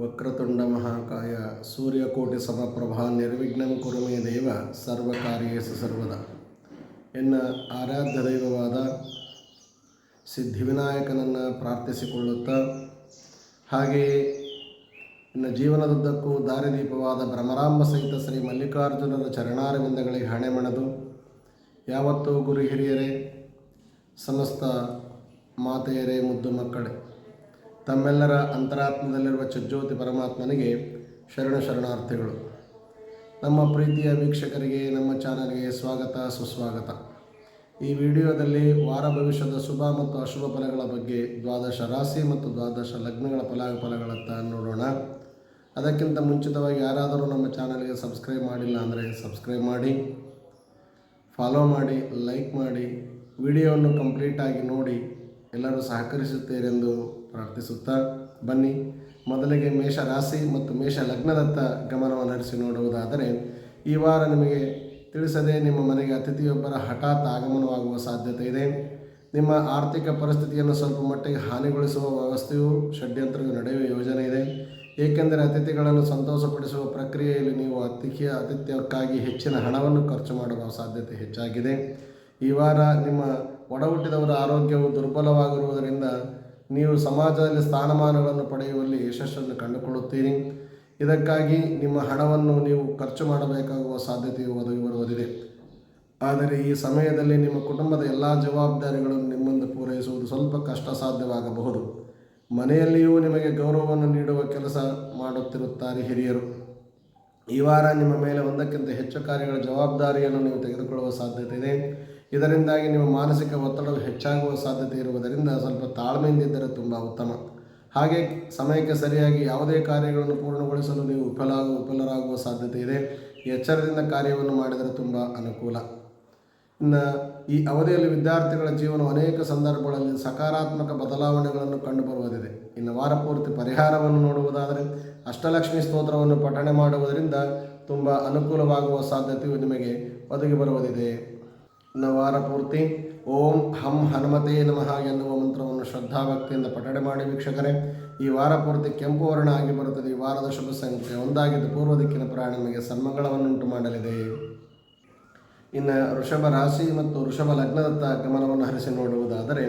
ವಕ್ರತುಂಡ ಮಹಾಕಾಯ ಸೂರ್ಯಕೋಟಿ ಸಮಪ್ರಭಾ ನಿರ್ವಿಘ್ನಂ ಕುರುಮೇ ದೇವ ಸರ್ವಕಾರ್ಯೇಸು ಸರ್ವದ. ಎನ್ನ ಆರಾಧ್ಯ ದೈವವಾದ ಸಿದ್ಧಿವಿನಾಯಕನನ್ನು ಪ್ರಾರ್ಥಿಸಿಕೊಳ್ಳುತ್ತಾ, ಹಾಗೆಯೇ ಇನ್ನ ಜೀವನದುದ್ದಕ್ಕೂ ದಾರಿದೀಪವಾದ ಭ್ರಮರಾಂಬ ಸಹಿತ ಶ್ರೀ ಮಲ್ಲಿಕಾರ್ಜುನರ ಚರಣಾರವಿಂದಗಳಿಗೆ ಹಣೆ ಮಣದು. ಯಾವತ್ತೂ ಗುರು ಹಿರಿಯರೇ, ಸಮಸ್ತ ಮಾತೆಯರೇ, ಮುದ್ದು ಮಕ್ಕಳೇ ತಮ್ಮೆಲ್ಲರ ಅಂತರಾತ್ಮದಲ್ಲಿರುವ ಚಜ್ಜೋತಿ ಪರಮಾತ್ಮನಿಗೆ ಶರಣ ಶರಣಾರ್ಥಿಗಳು. ನಮ್ಮ ಪ್ರೀತಿಯ ವೀಕ್ಷಕರಿಗೆ, ನಮ್ಮ ಚಾನಲ್ಗೆ ಸ್ವಾಗತ, ಸುಸ್ವಾಗತ. ಈ ವಿಡಿಯೋದಲ್ಲಿ ವಾರ ಭವಿಷ್ಯದ ಶುಭ ಮತ್ತು ಅಶುಭ ಫಲಗಳ ಬಗ್ಗೆ ದ್ವಾದಶ ರಾಶಿ ಮತ್ತು ದ್ವಾದಶ ಲಗ್ನಗಳ ಫಲಾಫಲಗಳತ್ತ ನೋಡೋಣ. ಅದಕ್ಕಿಂತ ಮುಂಚಿತವಾಗಿ ಯಾರಾದರೂ ನಮ್ಮ ಚಾನಲ್ಗೆ ಸಬ್ಸ್ಕ್ರೈಬ್ ಮಾಡಿಲ್ಲ ಅಂದರೆ ಸಬ್ಸ್ಕ್ರೈಬ್ ಮಾಡಿ, ಫಾಲೋ ಮಾಡಿ, ಲೈಕ್ ಮಾಡಿ, ವಿಡಿಯೋವನ್ನು ಕಂಪ್ಲೀಟಾಗಿ ನೋಡಿ ಎಲ್ಲರೂ ಸಹಕರಿಸುತ್ತೀರೆಂದು ಪ್ರಾರ್ಥಿಸುತ್ತಾ ಬನ್ನಿ. ಮೊದಲಿಗೆ ಮೇಷ ರಾಶಿ ಮತ್ತು ಮೇಷ ಲಗ್ನದತ್ತ ಗಮನವನ್ನು ಹರಿಸಿ ನೋಡುವುದಾದರೆ, ಈ ವಾರ ನಿಮಗೆ ತಿಳಿಸದೆ ನಿಮ್ಮ ಮನೆಗೆ ಅತಿಥಿಯೊಬ್ಬರ ಹಠಾತ್ ಆಗಮನವಾಗುವ ಸಾಧ್ಯತೆ ಇದೆ. ನಿಮ್ಮ ಆರ್ಥಿಕ ಪರಿಸ್ಥಿತಿಯನ್ನು ಸ್ವಲ್ಪ ಮಟ್ಟಿಗೆ ಹಾನಿಗೊಳಿಸುವ ವ್ಯವಸ್ಥೆಯು ಷಡ್ಯಂತ್ರಗಳು ನಡೆಯುವ ಯೋಜನೆ ಇದೆ. ಏಕೆಂದರೆ ಅತಿಥಿಗಳನ್ನು ಸಂತೋಷಪಡಿಸುವ ಪ್ರಕ್ರಿಯೆಯಲ್ಲಿ ನೀವು ಅತಿಥಿಯ ಅತಿಥ್ಯಕ್ಕಾಗಿ ಹೆಚ್ಚಿನ ಹಣವನ್ನು ಖರ್ಚು ಮಾಡುವ ಸಾಧ್ಯತೆ ಹೆಚ್ಚಾಗಿದೆ. ಈ ವಾರ ನಿಮ್ಮ ಒಡಹುಟ್ಟಿದವರ ಆರೋಗ್ಯವು ದುರ್ಬಲವಾಗಿರುವುದರಿಂದ ನೀವು ಸಮಾಜದಲ್ಲಿ ಸ್ಥಾನಮಾನಗಳನ್ನು ಪಡೆಯುವಲ್ಲಿ ಯಶಸ್ಸನ್ನು ಕಂಡುಕೊಳ್ಳುತ್ತೀರಿ. ಇದಕ್ಕಾಗಿ ನಿಮ್ಮ ಹಣವನ್ನು ನೀವು ಖರ್ಚು ಮಾಡಬೇಕಾಗುವ ಸಾಧ್ಯತೆಯು ಒದಗಿ ಬರುವುದಿದೆ ಆದರೆ ಈ ಸಮಯದಲ್ಲಿ ನಿಮ್ಮ ಕುಟುಂಬದ ಎಲ್ಲ ಜವಾಬ್ದಾರಿಗಳನ್ನು ನಿಮ್ಮಿಂದ ಪೂರೈಸುವುದು ಸ್ವಲ್ಪ ಕಷ್ಟ ಸಾಧ್ಯವಾಗಬಹುದು ಮನೆಯಲ್ಲಿಯೂ ನಿಮಗೆ ಗೌರವವನ್ನು ನೀಡುವ ಕೆಲಸ ಮಾಡುತ್ತಿರುತ್ತಾರೆ ಹಿರಿಯರು. ಈ ವಾರ ನಿಮ್ಮ ಮೇಲೆ ಒಂದಕ್ಕಿಂತ ಹೆಚ್ಚು ಕಾರ್ಯಗಳ ಜವಾಬ್ದಾರಿಯನ್ನು ನೀವು ತೆಗೆದುಕೊಳ್ಳುವ ಸಾಧ್ಯತೆ ಇದೆ. ಇದರಿಂದಾಗಿ ನಿಮ್ಮ ಮಾನಸಿಕ ಒತ್ತಡವು ಹೆಚ್ಚಾಗುವ ಸಾಧ್ಯತೆ ಇರುವುದರಿಂದ ಸ್ವಲ್ಪ ತಾಳ್ಮೆಯಿಂದಿದ್ದರೆ ತುಂಬ ಉತ್ತಮ. ಹಾಗೆ ಸಮಯಕ್ಕೆ ಸರಿಯಾಗಿ ಯಾವುದೇ ಕಾರ್ಯಗಳನ್ನು ಪೂರ್ಣಗೊಳಿಸಲು ನೀವು ವಿಫಲಾಗುವ ವಿಫಲರಾಗುವ ಸಾಧ್ಯತೆ ಇದೆ. ಎಚ್ಚರದಿಂದ ಕಾರ್ಯವನ್ನು ಮಾಡಿದರೆ ತುಂಬ ಅನುಕೂಲ. ಇನ್ನು ಈ ಅವಧಿಯಲ್ಲಿ ವಿದ್ಯಾರ್ಥಿಗಳ ಜೀವನ ಅನೇಕ ಸಂದರ್ಭಗಳಲ್ಲಿ ಸಕಾರಾತ್ಮಕ ಬದಲಾವಣೆಗಳನ್ನು ಕಂಡುಬರುವುದಿದೆ. ಇನ್ನು ವಾರ ಪೂರ್ತಿ ಪರಿಹಾರವನ್ನು ನೋಡುವುದಾದರೆ ಅಷ್ಟಲಕ್ಷ್ಮಿ ಸ್ತೋತ್ರವನ್ನು ಪಠಣೆ ಮಾಡುವುದರಿಂದ ತುಂಬ ಅನುಕೂಲವಾಗುವ ಸಾಧ್ಯತೆಯು ನಿಮಗೆ ಒದಗಿ ಬರುವುದಿದೆ. ಇನ್ನು ವಾರ ಪೂರ್ತಿ. ಓಂ ಹಂ ಹನುಮತೇ ನಮಃ ಎನ್ನುವ ಮಂತ್ರವನ್ನು ಶ್ರದ್ಧಾಭಕ್ತಿಯಿಂದ ಪಠಣೆ ಮಾಡಿ ವೀಕ್ಷಕರೇ. ಈ ವಾರ ಪೂರ್ತಿ ಕೆಂಪು ವರ್ಣ ಆಗಿ ಬರುತ್ತದೆ. ಈ ವಾರದ ಶುಭ ಸಂಖ್ಯೆ ಒಂದಾಗಿದ್ದು ಪೂರ್ವ ದಿಕ್ಕಿನ ಪ್ರಾಣ ನಿಮಗೆ ಸನ್ಮಂಗಳವನ್ನುಂಟು ಮಾಡಲಿದೆ. ಇನ್ನು ವೃಷಭ ರಾಶಿ ಮತ್ತು ವೃಷಭ ಲಗ್ನದತ್ತ ಗಮನವನ್ನು ಹರಿಸಿ ನೋಡುವುದಾದರೆ,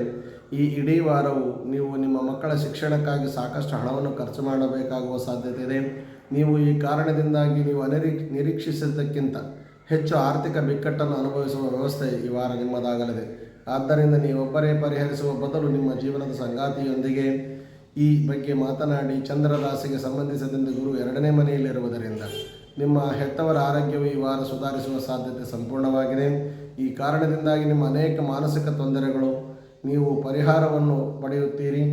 ಈ ಇಡೀ ವಾರವು ನೀವು ನಿಮ್ಮ ಮಕ್ಕಳ ಶಿಕ್ಷಣಕ್ಕಾಗಿ ಸಾಕಷ್ಟು ಹಣವನ್ನು ಖರ್ಚು ಮಾಡಬೇಕಾಗುವ ಸಾಧ್ಯತೆ ಇದೆ. ನೀವು ಈ ಕಾರಣದಿಂದಾಗಿ ನೀವು ಅನಿರೀ ನಿರೀಕ್ಷಿಸಿದ್ದಕ್ಕಿಂತ ಹೆಚ್ಚು ಆರ್ಥಿಕ ಬಿಕ್ಕಟ್ಟನ್ನು ಅನುಭವಿಸುವ ವ್ಯವಸ್ಥೆ ಈ ವಾರ ನಿಮ್ಮದಾಗಲಿದೆ. ಆದ್ದರಿಂದ ನೀವೊಬ್ಬರೇ ಪರಿಹರಿಸುವ ಬದಲು ನಿಮ್ಮ ಜೀವನದ ಸಂಗಾತಿಯೊಂದಿಗೆ ಈ ಬಗ್ಗೆ ಮಾತನಾಡಿ ಚಂದ್ರ ರಾಶಿಗೆ ಸಂಬಂಧಿಸಿದಂತೆ ಗುರು ಎರಡನೇ ಮನೆಯಲ್ಲಿರುವುದರಿಂದ ನಿಮ್ಮ ಹೆತ್ತವರ ಆರೋಗ್ಯವು ಈ ವಾರ ಸುಧಾರಿಸುವ ಸಾಧ್ಯತೆ ಸಂಪೂರ್ಣವಾಗಿದೆ. ಈ ಕಾರಣದಿಂದಾಗಿ ನಿಮ್ಮ ಅನೇಕ ಮಾನಸಿಕ ತೊಂದರೆಗಳು ನೀವು ಪರಿಹಾರವನ್ನು ಪಡೆಯುತ್ತೀರಿ.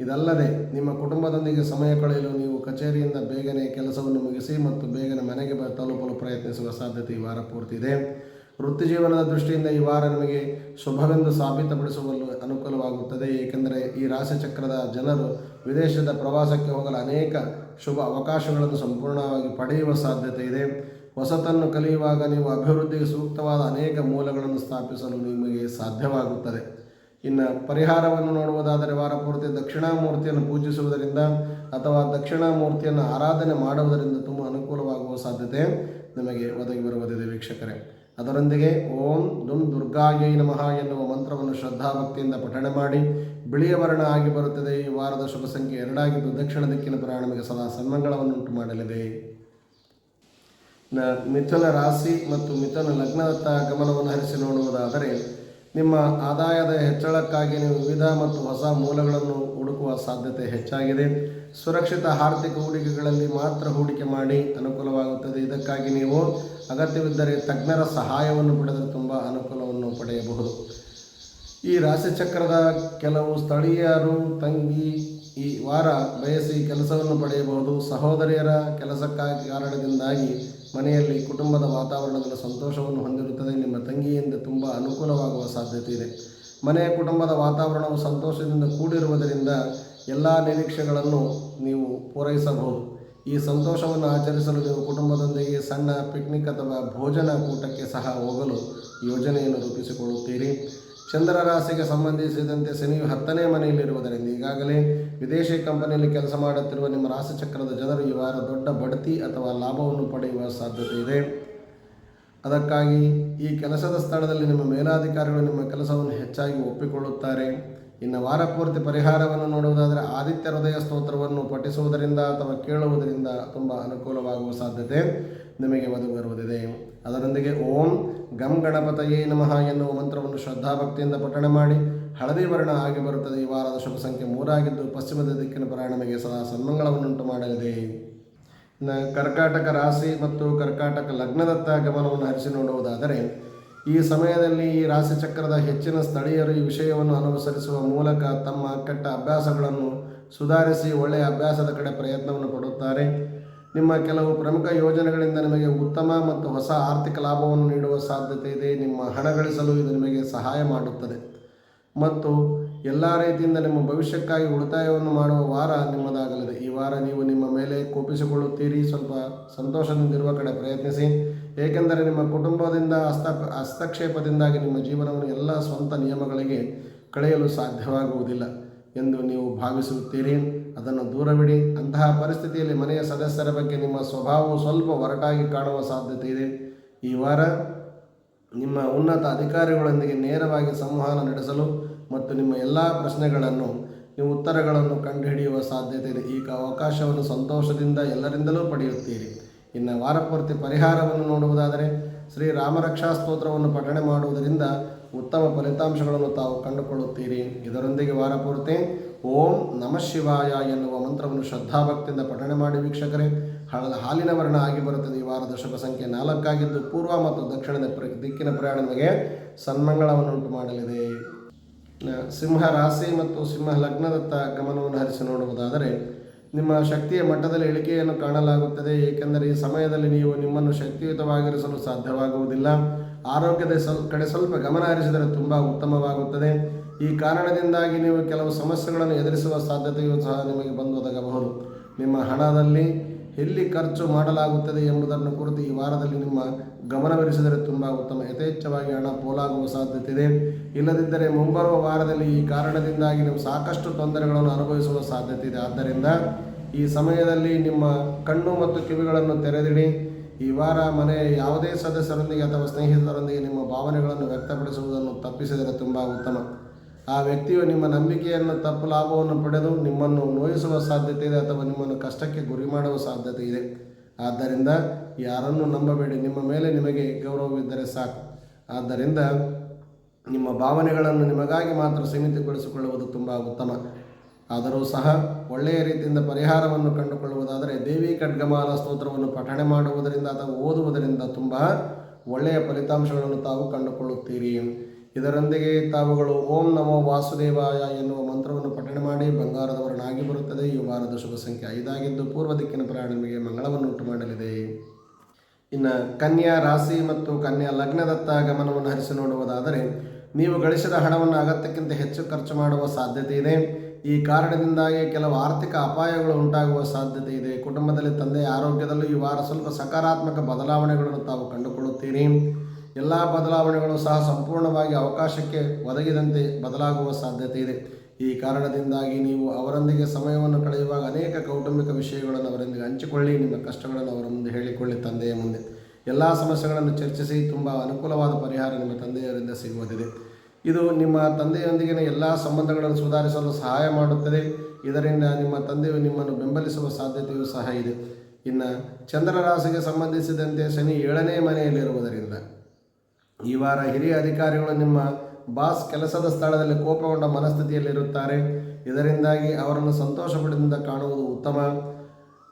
ಇದಲ್ಲದೆ ನಿಮ್ಮ ಕುಟುಂಬದೊಂದಿಗೆ ಸಮಯ ಕಳೆಯಲು ನೀವು ಕಚೇರಿಯಿಂದ ಬೇಗನೆ ಕೆಲಸವನ್ನು ಮುಗಿಸಿ ಮತ್ತು ಬೇಗನೆ ಮನೆಗೆ ತಲುಪಲು ಪ್ರಯತ್ನಿಸುವ ಸಾಧ್ಯತೆ ಈ ವಾರ ಪೂರ್ತಿ ಇದೆ. ವೃತ್ತಿ ಜೀವನದ ದೃಷ್ಟಿಯಿಂದ ಈ ವಾರ ನಿಮಗೆ ಶುಭವೆಂದು ಸಾಬೀತುಪಡಿಸುವಲು ಅನುಕೂಲವಾಗುತ್ತದೆ. ಏಕೆಂದರೆ ಈ ರಾಶಿಚಕ್ರದ ಜನರು ವಿದೇಶದ ಪ್ರವಾಸಕ್ಕೆ ಹೋಗಲು ಅನೇಕ ಶುಭ ಅವಕಾಶಗಳನ್ನು ಸಂಪೂರ್ಣವಾಗಿ ಪಡೆಯುವ ಸಾಧ್ಯತೆ ಇದೆ. ಹೊಸತನ್ನು ಕಲಿಯುವಾಗ ನೀವು ಅಭಿವೃದ್ಧಿಗೆ ಸೂಕ್ತವಾದ ಅನೇಕ ಮೂಲಗಳನ್ನು ಸ್ಥಾಪಿಸಲು ನಿಮಗೆ ಸಾಧ್ಯವಾಗುತ್ತದೆ. ಇನ್ನು ಪರಿಹಾರವನ್ನು ನೋಡುವುದಾದರೆ ವಾರಪೂರ್ತಿ ದಕ್ಷಿಣಾಮೂರ್ತಿಯನ್ನು ಪೂಜಿಸುವುದರಿಂದ ಅಥವಾ ದಕ್ಷಿಣಾಮೂರ್ತಿಯನ್ನು ಆರಾಧನೆ ಮಾಡುವುದರಿಂದ ತುಂಬ ಅನುಕೂಲವಾಗುವ ಸಾಧ್ಯತೆ ನಿಮಗೆ ಒದಗಿ ಬರುವುದಿದೆ ವೀಕ್ಷಕರೇ. ಅದರೊಂದಿಗೆ ಓಂ ದುಂ ದುರ್ಗಾಯೈ ನಮಃ ಎನ್ನುವ ಮಂತ್ರವನ್ನು ಶ್ರದ್ಧಾಭಕ್ತಿಯಿಂದ ಪಠಣೆ ಮಾಡಿ ಬಿಳಿಯ ವರ್ಣ ಆಗಿ ಬರುತ್ತದೆ. ಈ ವಾರದ ಶುಭ ಸಂಖ್ಯೆ ಎರಡಾಗಿದ್ದು ದಕ್ಷಿಣ ದಿಕ್ಕಿನ ಪ್ರಯಾಣ ನಮಗೆ ಸದಾ ಸನ್ಮಂಗಳವನ್ನುಂಟು ಮಾಡಲಿದೆ. ಮಿಥುನ ರಾಶಿ ಮತ್ತು ಮಿಥುನ ಲಗ್ನದತ್ತ ಗಮನವನ್ನು ಹರಿಸಿ ನೋಡುವುದಾದರೆ ನಿಮ್ಮ ಆದಾಯದ ಹೆಚ್ಚಳಕ್ಕಾಗಿ ನೀವು ವಿವಿಧ ಮತ್ತು ಹೊಸ ಮೂಲಗಳನ್ನು ಹುಡುಕುವ ಸಾಧ್ಯತೆ ಹೆಚ್ಚಾಗಿದೆ. ಸುರಕ್ಷಿತ ಆರ್ಥಿಕ ಹೂಡಿಕೆಗಳಲ್ಲಿ ಮಾತ್ರ ಹೂಡಿಕೆ ಮಾಡಿ ಅನುಕೂಲವಾಗುತ್ತದೆ. ಇದಕ್ಕಾಗಿ ನೀವು ಅಗತ್ಯವಿದ್ದರೆ ತಜ್ಞರ ಸಹಾಯವನ್ನು ಪಡೆದರೆ ತುಂಬ ಅನುಕೂಲವನ್ನು ಪಡೆಯಬಹುದು. ಈ ರಾಶಿಚಕ್ರದ ಕೆಲವು ಸ್ಥಳೀಯರು ತಂಗಿ ಈ ವಾರ ಬಯಸಿ ಕೆಲಸವನ್ನು ಪಡೆಯಬಹುದು. ಸಹೋದರಿಯರ ಕೆಲಸಕ್ಕಾಗಿ ಕಾರಣದಿಂದಾಗಿ ಮನೆಯಲ್ಲಿ ಕುಟುಂಬದ ವಾತಾವರಣದಲ್ಲಿ ಸಂತೋಷವನ್ನು ಹೊಂದಿರುತ್ತದೆ. ನಿಮ್ಮ ತಂಗಿಯಿಂದ ತುಂಬ ಅನುಕೂಲವಾಗುವ ಸಾಧ್ಯತೆ ಇದೆ. ಮನೆಯ ಕುಟುಂಬದ ವಾತಾವರಣವು ಸಂತೋಷದಿಂದ ಕೂಡಿರುವುದರಿಂದ ಎಲ್ಲ ನಿರೀಕ್ಷೆಗಳನ್ನು ನೀವು ಪೂರೈಸಬಹುದು. ಈ ಸಂತೋಷವನ್ನು ಆಚರಿಸಲು ನೀವು ಕುಟುಂಬದೊಂದಿಗೆ ಸಣ್ಣ ಪಿಕ್ನಿಕ್ ಅಥವಾ ಭೋಜನ ಕೂಟಕ್ಕೆ ಸಹ ಹೋಗಲು ಯೋಜನೆಯನ್ನು ರೂಪಿಸಿಕೊಳ್ಳುತ್ತೀರಿ. ಚಂದ್ರ ರಾಶಿಗೆ ಸಂಬಂಧಿಸಿದಂತೆ ಶನಿಯು ಹತ್ತನೇ ಮನೆಯಲ್ಲಿರುವುದರಿಂದ ಈಗಾಗಲೇ ವಿದೇಶಿ ಕಂಪನಿಯಲ್ಲಿ ಕೆಲಸ ಮಾಡುತ್ತಿರುವ ನಿಮ್ಮ ರಾಶಿಚಕ್ರದ ಜನರು ಈ ವಾರ ದೊಡ್ಡ ಬಡ್ತಿ ಅಥವಾ ಲಾಭವನ್ನು ಪಡೆಯುವ ಸಾಧ್ಯತೆ ಇದೆ. ಅದಕ್ಕಾಗಿ ಈ ಕೆಲಸದ ಸ್ಥಳದಲ್ಲಿ ನಿಮ್ಮ ಮೇಲಾಧಿಕಾರಿಗಳು ನಿಮ್ಮ ಕೆಲಸವನ್ನು ಹೆಚ್ಚಾಗಿ ಒಪ್ಪಿಕೊಳ್ಳುತ್ತಾರೆ. ಇನ್ನು ವಾರ ಪೂರ್ತಿ ಪರಿಹಾರವನ್ನು ನೋಡುವುದಾದರೆ ಆದಿತ್ಯ ಹೃದಯ ಸ್ತೋತ್ರವನ್ನು ಪಠಿಸುವುದರಿಂದ ಅಥವಾ ಕೇಳುವುದರಿಂದ ತುಂಬ ಅನುಕೂಲವಾಗುವ ಸಾಧ್ಯತೆ ನಿಮಗೆ ಒದಗಿ ಬರುವುದಿದೆ ಅದರೊಂದಿಗೆ ಓಂ ಗಂ ಗಣಪತಯೇ ನಮಃ ಎನ್ನುವ ಮಂತ್ರವನ್ನು ಶ್ರದ್ಧಾಭಕ್ತಿಯಿಂದ ಪಠಣ ಮಾಡಿ ಹಳದಿ ವರ್ಣ ಆಗಿ ಬರುತ್ತದೆ. ಈ ವಾರದ ಶುಭ ಸಂಖ್ಯೆ ಮೂರಾಗಿದ್ದು ಪಶ್ಚಿಮದ ದಿಕ್ಕಿನ ಪ್ರಯಾಣಮಿಗೆ ಸದಾ ಸನ್ಮಂಗಳವನ್ನುಂಟು ಮಾಡಲಿದೆ. ಕರ್ಕಾಟಕ ರಾಶಿ ಮತ್ತು ಕರ್ಕಾಟಕ ಲಗ್ನದತ್ತ ಗಮನವನ್ನು ಹರಿಸಿ ನೋಡುವುದಾದರೆ, ಈ ಸಮಯದಲ್ಲಿ ಈ ರಾಶಿ ಚಕ್ರದ ಹೆಚ್ಚಿನ ಸ್ಥಳೀಯರು ಈ ವಿಷಯವನ್ನು ಅನುಸರಿಸುವ ಮೂಲಕ ತಮ್ಮ ಕೆಟ್ಟ ಅಭ್ಯಾಸಗಳನ್ನು ಸುಧಾರಿಸಿ ಒಳ್ಳೆಯ ಅಭ್ಯಾಸದ ಕಡೆ ಪ್ರಯತ್ನವನ್ನು ಪಡುತ್ತಾರೆ. ನಿಮ್ಮ ಕೆಲವು ಪ್ರಮುಖ ಯೋಜನೆಗಳಿಂದ ನಿಮಗೆ ಉತ್ತಮ ಮತ್ತು ಹೊಸ ಆರ್ಥಿಕ ಲಾಭವನ್ನು ನೀಡುವ ಸಾಧ್ಯತೆ ಇದೆ. ನಿಮ್ಮ ಹಣ ಗಳಿಸಲು ಇದು ನಿಮಗೆ ಸಹಾಯ ಮಾಡುತ್ತದೆ. ಮತ್ತು ಎಲ್ಲ ರೀತಿಯಿಂದ ನಿಮ್ಮ ಭವಿಷ್ಯಕ್ಕಾಗಿ ಉಳಿತಾಯವನ್ನು ಮಾಡುವ ವಾರ ನಿಮ್ಮದಾಗಲಿದೆ. ಈ ವಾರ ನೀವು ನಿಮ್ಮ ಮೇಲೆ ಕೋಪಿಸಿಕೊಳ್ಳುತ್ತೀರಿ. ಸ್ವಲ್ಪ ಸಂತೋಷದಿಂದಿರುವ ಕಡೆ ಪ್ರಯತ್ನಿಸಿ. ಏಕೆಂದರೆ ನಿಮ್ಮ ಕುಟುಂಬದಿಂದ ಹಸ್ತ ಹಸ್ತಕ್ಷೇಪದಿಂದಾಗಿ ನಿಮ್ಮ ಜೀವನವನ್ನು ಎಲ್ಲ ಸ್ವಂತ ನಿಯಮಗಳಿಗೆ ಕಳೆಯಲು ಸಾಧ್ಯವಾಗುವುದಿಲ್ಲ ಎಂದು ನೀವು ಭಾವಿಸುತ್ತೀರಿ. ಅದನ್ನು ದೂರವಿಡಿ. ಅಂತಹ ಪರಿಸ್ಥಿತಿಯಲ್ಲಿ ಮನೆಯ ಸದಸ್ಯರ ಬಗ್ಗೆ ನಿಮ್ಮ ಸ್ವಭಾವವು ಸ್ವಲ್ಪ ಒರಟಾಗಿ ಕಾಣುವ ಸಾಧ್ಯತೆ ಇದೆ. ಈ ವಾರ ನಿಮ್ಮ ಉನ್ನತ ಅಧಿಕಾರಿಗಳೊಂದಿಗೆ ನೇರವಾಗಿ ಸಂವಹನ ನಡೆಸಲು ಮತ್ತು ನಿಮ್ಮ ಎಲ್ಲ ಪ್ರಶ್ನೆಗಳನ್ನು, ನೀವು ಉತ್ತರಗಳನ್ನು ಕಂಡುಹಿಡಿಯುವ ಸಾಧ್ಯತೆ ಇದೆ. ಈ ಅವಕಾಶವನ್ನು ಸಂತೋಷದಿಂದ ಎಲ್ಲರಿಂದಲೂ ಪಡೆಯುತ್ತೀರಿ. ಇನ್ನು ವಾರಪೂರ್ತಿ ಪರಿಹಾರವನ್ನು ನೋಡುವುದಾದರೆ, ಶ್ರೀ ರಾಮರಕ್ಷಾ ಸ್ತೋತ್ರವನ್ನು ಪಠಣೆ ಮಾಡುವುದರಿಂದ ಉತ್ತಮ ಫಲಿತಾಂಶಗಳನ್ನು ತಾವು ಕಂಡುಕೊಳ್ಳುತ್ತೀರಿ. ಇದರೊಂದಿಗೆ ವಾರಪೂರ್ತಿ ಓಂ ನಮಃ ಶಿವಾಯ ಎನ್ನುವ ಮಂತ್ರವನ್ನು ಶ್ರದ್ಧಾಭಕ್ತಿಯಿಂದ ಪಠಣೆ ಮಾಡಿ ವೀಕ್ಷಕರೇ. ಹಳದ ಹಾಲಿನ ವರ್ಣ ಆಗಿ ಬರುತ್ತದೆ. ಈ ವಾರದ ಶುಭ ಸಂಖ್ಯೆ ನಾಲ್ಕಾಗಿದ್ದು ಪೂರ್ವ ಮತ್ತು ದಕ್ಷಿಣದ ಪ್ರ ದಿಕ್ಕಿನ ಪ್ರಯಾಣ ನಿಮಗೆ ಸನ್ಮಂಗಳವನ್ನುಂಟು ಮಾಡಲಿದೆ. ಸಿಂಹ ರಾಶಿ ಮತ್ತು ಸಿಂಹ ಲಗ್ನದತ್ತ ಗಮನವನ್ನು ಹರಿಸಿ ನೋಡುವುದಾದರೆ ನಿಮ್ಮ ಶಕ್ತಿಯ ಮಟ್ಟದಲ್ಲಿ ಇಳಿಕೆಯನ್ನು ಕಾಣಲಾಗುತ್ತದೆ. ಏಕೆಂದರೆ ಈ ಸಮಯದಲ್ಲಿ ನೀವು ನಿಮ್ಮನ್ನು ಶಕ್ತಿಯುತವಾಗಿರಿಸಲು ಸಾಧ್ಯವಾಗುವುದಿಲ್ಲ. ಆರೋಗ್ಯದ ಸ್ವಲ್ಪ ಕಡೆ ಸ್ವಲ್ಪ ಗಮನ ಹರಿಸಿದರೆ ತುಂಬ ಉತ್ತಮವಾಗುತ್ತದೆ. ಈ ಕಾರಣದಿಂದಾಗಿ ನೀವು ಕೆಲವು ಸಮಸ್ಯೆಗಳನ್ನು ಎದುರಿಸುವ ಸಾಧ್ಯತೆಯೂ ಸಹ ನಿಮಗೆ ಬಂದು ಒದಗಬಹುದು ನಿಮ್ಮ ಹಣದಲ್ಲಿ ಎಲ್ಲಿ ಖರ್ಚು ಮಾಡಲಾಗುತ್ತದೆ ಎಂಬುದನ್ನು ಕುರಿತು ಈ ವಾರದಲ್ಲಿ ನಿಮ್ಮ ಗಮನವಿರಿಸಿದರೆ ತುಂಬ ಉತ್ತಮ. ಯಥೇಚ್ಛವಾಗಿ ಹಣ ಪೋಲಾಗುವ ಸಾಧ್ಯತೆ ಇದೆ ಇಲ್ಲದಿದ್ದರೆ ಮುಂಬರುವ ವಾರದಲ್ಲಿ ಈ ಕಾರಣದಿಂದಾಗಿ ನೀವು ಸಾಕಷ್ಟು ತೊಂದರೆಗಳನ್ನು ಅನುಭವಿಸುವ ಸಾಧ್ಯತೆ ಇದೆ ಆದ್ದರಿಂದ ಈ ಸಮಯದಲ್ಲಿ ನಿಮ್ಮ ಕಣ್ಣು ಮತ್ತು ಕಿವಿಗಳನ್ನು ತೆರೆದಿಡಿ. ಈ ವಾರ ಮನೆಯ ಯಾವುದೇ ಸದಸ್ಯರೊಂದಿಗೆ ಅಥವಾ ಸ್ನೇಹಿತರೊಂದಿಗೆ ನಿಮ್ಮ ಭಾವನೆಗಳನ್ನು ವ್ಯಕ್ತಪಡಿಸುವುದನ್ನು ತಪ್ಪಿಸಿದರೆ ತುಂಬ ಉತ್ತಮ. ಆ ವ್ಯಕ್ತಿಯು ನಿಮ್ಮ ನಂಬಿಕೆಯನ್ನು ತಪ್ಪು ಲಾಭವನ್ನು ಪಡೆದು ನಿಮ್ಮನ್ನು ನೋಯಿಸುವ ಸಾಧ್ಯತೆ ಇದೆ ಅಥವಾ ನಿಮ್ಮನ್ನು ಕಷ್ಟಕ್ಕೆ ಗುರಿ ಮಾಡುವ ಸಾಧ್ಯತೆ ಇದೆ. ಆದ್ದರಿಂದ ಯಾರನ್ನು ನಂಬಬೇಡಿ. ನಿಮ್ಮ ಮೇಲೆ ನಿಮಗೆ ಗೌರವವಿದ್ದರೆ ಸಾಕು. ಆದ್ದರಿಂದ ನಿಮ್ಮ ಭಾವನೆಗಳನ್ನು ನಿಮಗಾಗಿ ಮಾತ್ರ ಸೀಮಿತಗೊಳಿಸಿಕೊಳ್ಳುವುದು ತುಂಬ ಉತ್ತಮ. ಆದರೂ ಸಹ ಒಳ್ಳೆಯ ರೀತಿಯಿಂದ ಪರಿಹಾರವನ್ನು ಕಂಡುಕೊಳ್ಳುವುದಾದರೆ ದೇವಿ ಖಡ್ಗಮಾಲ ಸ್ತೋತ್ರವನ್ನು ಪಠಣೆ ಮಾಡುವುದರಿಂದ ಅಥವಾ ಓದುವುದರಿಂದ ತುಂಬ ಒಳ್ಳೆಯ ಫಲಿತಾಂಶಗಳನ್ನು ತಾವು ಕಂಡುಕೊಳ್ಳುತ್ತೀರಿ. ಇದರೊಂದಿಗೆ ತಾವುಗಳು ಓಂ ನಮೋ ವಾಸುದೇವಾಯ ಎನ್ನುವ ಮಂತ್ರವನ್ನು ಪಠಣೆ ಮಾಡಿ ಬಂಗಾರದವರನಾಗಿ ಬರುತ್ತದೆ. ಈ ವಾರದ ಶುಭ ಸಂಖ್ಯೆ ಐದಾಗಿದ್ದು ಪೂರ್ವ ದಿಕ್ಕಿನ ಪ್ರಯಾಣ ನಿಮಗೆ ಮಂಗಳವನ್ನು ಉಂಟು ಮಾಡಲಿದೆ. ಇನ್ನು ಕನ್ಯಾ ರಾಶಿ ಮತ್ತು ಕನ್ಯಾ ಲಗ್ನದತ್ತ ಗಮನವನ್ನು ಹರಿಸಿ ನೋಡುವುದಾದರೆ, ನೀವು ಗಳಿಸಿದ ಹಣವನ್ನು ಅಗತ್ಯಕ್ಕಿಂತ ಹೆಚ್ಚು ಖರ್ಚು ಮಾಡುವ ಸಾಧ್ಯತೆ ಇದೆ. ಈ ಕಾರಣದಿಂದಾಗಿ ಕೆಲವು ಆರ್ಥಿಕ ಅಪಾಯಗಳು ಉಂಟಾಗುವ ಸಾಧ್ಯತೆ ಇದೆ. ಕುಟುಂಬದಲ್ಲಿ ತಂದೆಯ ಆರೋಗ್ಯದಲ್ಲೂ ಈ ವಾರ ಸ್ವಲ್ಪ ಸಕಾರಾತ್ಮಕ ಬದಲಾವಣೆಗಳನ್ನು ತಾವು ಕಂಡುಕೊಳ್ಳುತ್ತೀರಿ. ಎಲ್ಲ ಬದಲಾವಣೆಗಳು ಸಹ ಸಂಪೂರ್ಣವಾಗಿ ಅವಕಾಶಕ್ಕೆ ಒದಗಿದಂತೆ ಬದಲಾಗುವ ಸಾಧ್ಯತೆ ಇದೆ. ಈ ಕಾರಣದಿಂದಾಗಿ ನೀವು ಅವರೊಂದಿಗೆ ಸಮಯವನ್ನು ಕಳೆಯುವಾಗ ಅನೇಕ ಕೌಟುಂಬಿಕ ವಿಷಯಗಳನ್ನು ಅವರೊಂದಿಗೆ ಹಂಚಿಕೊಳ್ಳಿ, ನಿಮ್ಮ ಕಷ್ಟಗಳನ್ನು ಅವರ ಮುಂದೆ ಹೇಳಿಕೊಳ್ಳಿ ತಂದೆಯ ಮುಂದೆ. ಎಲ್ಲ ಸಮಸ್ಯೆಗಳನ್ನು ಚರ್ಚಿಸಿ ತುಂಬ ಅನುಕೂಲವಾದ ಪರಿಹಾರ ನಿಮ್ಮ ತಂದೆಯವರಿಂದ ಸಿಗುವುದಿದೆ ಇದು ನಿಮ್ಮ ತಂದೆಯೊಂದಿಗಿನ ಎಲ್ಲ ಸಂಬಂಧಗಳನ್ನು ಸುಧಾರಿಸಲು ಸಹಾಯ ಮಾಡುತ್ತದೆ. ಇದರಿಂದ ನಿಮ್ಮ ತಂದೆಯು ನಿಮ್ಮನ್ನು ಬೆಂಬಲಿಸುವ ಸಾಧ್ಯತೆಯೂ ಸಹ ಇದೆ. ಇನ್ನು ಚಂದ್ರ ರಾಶಿಗೆ ಸಂಬಂಧಿಸಿದಂತೆ ಶನಿ ಏಳನೇ ಮನೆಯಲ್ಲಿರುವುದರಿಂದ ಈ ವಾರ ಹಿರಿಯ ಅಧಿಕಾರಿಗಳು ನಿಮ್ಮ ಬಾಸ್ ಕೆಲಸದ ಸ್ಥಳದಲ್ಲಿ ಕೋಪಗೊಂಡ ಮನಸ್ಥಿತಿಯಲ್ಲಿರುತ್ತಾರೆ. ಇದರಿಂದಾಗಿ ಅವರನ್ನು ಸಂತೋಷಪಡದಿಂದ ಕಾಣುವುದು ಉತ್ತಮ.